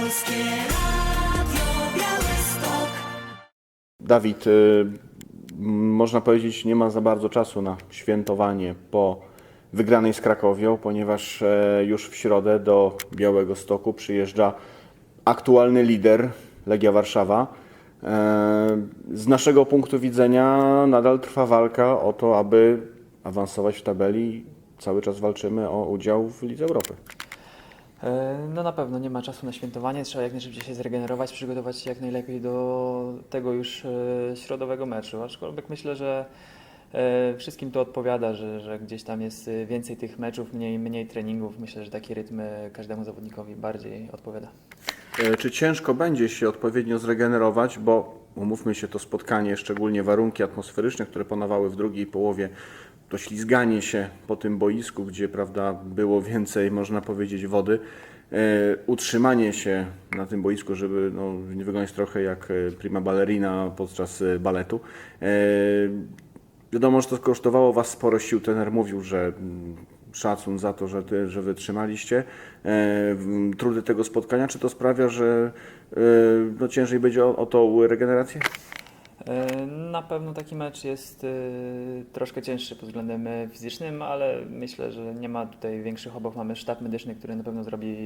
Polskie Radio Białystok. Dawid, y, można powiedzieć, nie ma za bardzo czasu na świętowanie po wygranej z Krakowią, ponieważ e, już w środę do Białego Stoku przyjeżdża aktualny lider Legia Warszawa. E, Z naszego punktu widzenia nadal trwa walka o to, aby awansować w tabeli. Cały czas walczymy o udział w Lidze Europy. E, No na pewno nie ma czasu na świętowanie, trzeba jak najszybciej się zregenerować, przygotować się jak najlepiej do tego już e, środowego meczu. Aczkolwiek myślę, że e, wszystkim to odpowiada, że, że gdzieś tam jest więcej tych meczów, mniej, mniej treningów. Myślę, że taki rytm każdemu zawodnikowi bardziej odpowiada. Czy ciężko będzie się odpowiednio zregenerować, bo umówmy się, to spotkanie, szczególnie warunki atmosferyczne, które panowały w drugiej połowie, to ślizganie się po tym boisku, gdzie prawda, było więcej, można powiedzieć, wody, e, utrzymanie się na tym boisku, żeby no, nie wyglądać trochę jak e, prima ballerina podczas e, baletu. Wiadomo, że to kosztowało Was sporo sił. Trener mówił, że mm, szacun za to, że, ty, że wytrzymaliście. Trudy tego spotkania, czy to sprawia, że no, ciężej będzie o, o tą regenerację? E, Na pewno taki mecz jest e, troszkę cięższy pod względem e, fizycznym, ale myślę, że nie ma tutaj większych obaw. Mamy sztab medyczny, który na pewno zrobi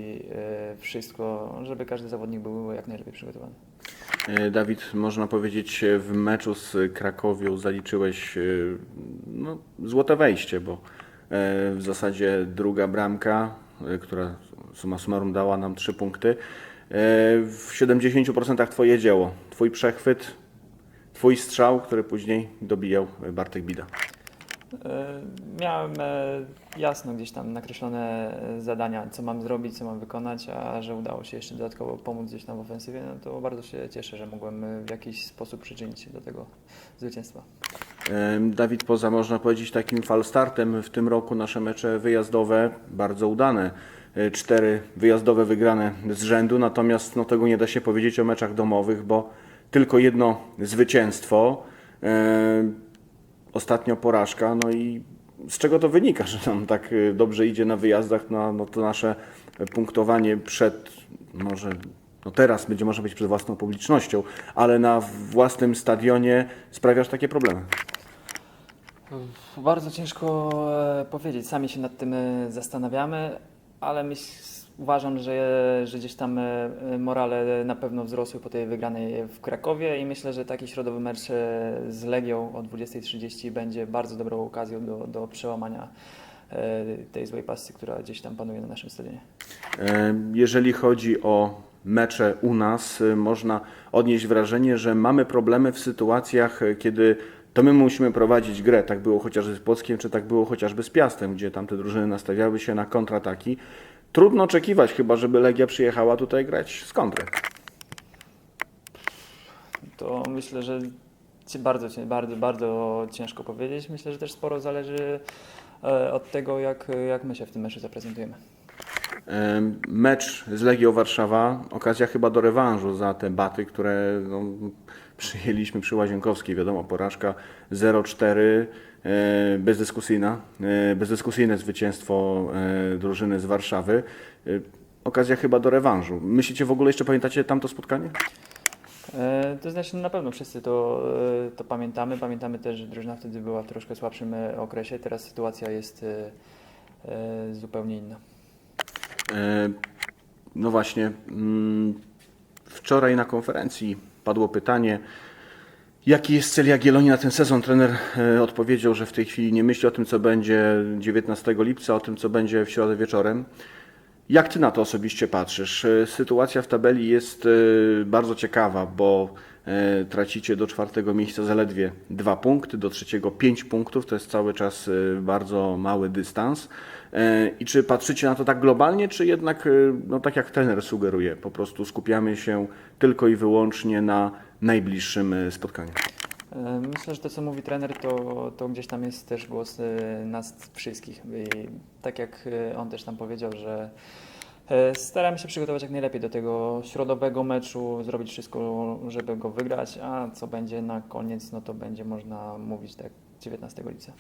wszystko, żeby każdy zawodnik był jak najlepiej przygotowany. Dawid, można powiedzieć, w meczu z Krakowią zaliczyłeś no, złote wejście, bo w zasadzie druga bramka, która summa summarum dała nam trzy punkty. W 70% Twoje dzieło, Twój przechwyt, Twój strzał, który później dobijał Bartek Bida. E, Miałem e, jasno gdzieś tam nakreślone e, zadania, co mam zrobić, co mam wykonać, a że udało się jeszcze dodatkowo pomóc gdzieś tam w ofensywie, no to bardzo się cieszę, że mogłem w jakiś sposób przyczynić się do tego zwycięstwa. Dawid, poza można powiedzieć takim falstartem w tym roku nasze mecze wyjazdowe bardzo udane. Cztery wyjazdowe wygrane z rzędu, natomiast no, tego nie da się powiedzieć o meczach domowych, bo tylko jedno zwycięstwo, e, ostatnio porażka, no i z czego to wynika, że nam tak e, dobrze idzie na wyjazdach, no, no to nasze punktowanie przed, może no teraz będzie można być przed własną publicznością, ale na własnym stadionie sprawiasz takie problemy. Bardzo ciężko e, powiedzieć, sami się nad tym zastanawiamy, ale myśl, uważam, że, że gdzieś tam e, e, morale na pewno wzrosły po tej wygranej w Krakowie i myślę, że taki środowy mecz e, z Legią o 20.30 będzie bardzo dobrą okazją do, do przełamania tej złej pasy, która gdzieś tam panuje na naszym stadionie. Jeżeli chodzi o mecze u nas, można odnieść wrażenie, że mamy problemy w sytuacjach, kiedy to my musimy prowadzić grę. Tak było chociażby z Płockiem, czy tak było chociażby z Piastem, gdzie tamte drużyny nastawiały się na kontrataki. Trudno oczekiwać chyba, żeby Legia przyjechała tutaj grać z kontry. To myślę, że ci- bardzo, bardzo, bardzo ciężko powiedzieć. Myślę, że też sporo zależy e, od tego, jak, jak my się w tym meczu zaprezentujemy. Mecz z Legią Warszawa, okazja chyba do rewanżu za te baty, które no, przyjęliśmy przy Łazienkowskiej. Wiadomo, porażka 0-4, e, bezdyskusyjna, e, bezdyskusyjne zwycięstwo e, drużyny z Warszawy. Okazja chyba do rewanżu. Myślicie w ogóle, jeszcze pamiętacie tamto spotkanie? To znaczy na pewno wszyscy to, to pamiętamy. Pamiętamy też, że drużyna wtedy była w troszkę słabszym okresie. Teraz sytuacja jest zupełnie inna. E, No właśnie, mm, wczoraj na konferencji padło pytanie, jaki jest cel Jagiellonii na ten sezon. Trener e, odpowiedział, że w tej chwili nie myśli o tym, co będzie 19 lipca, o tym, co będzie w środę wieczorem. Jak ty na to osobiście patrzysz? E, Sytuacja w tabeli jest bardzo ciekawa, bo tracicie do czwartego miejsca zaledwie dwa punkty, do trzeciego pięć punktów, to jest cały czas bardzo mały dystans. E, I czy patrzycie na to tak globalnie, czy jednak, e, no tak jak trener sugeruje, po prostu skupiamy się tylko i wyłącznie na najbliższym e, spotkaniu? Myślę, że to, co mówi trener, to, to gdzieś tam jest też głos nas wszystkich. I tak jak on też tam powiedział, że staramy się przygotować jak najlepiej do tego środowego meczu, zrobić wszystko, żeby go wygrać, a co będzie na koniec, no to będzie można mówić tak 19 lipca.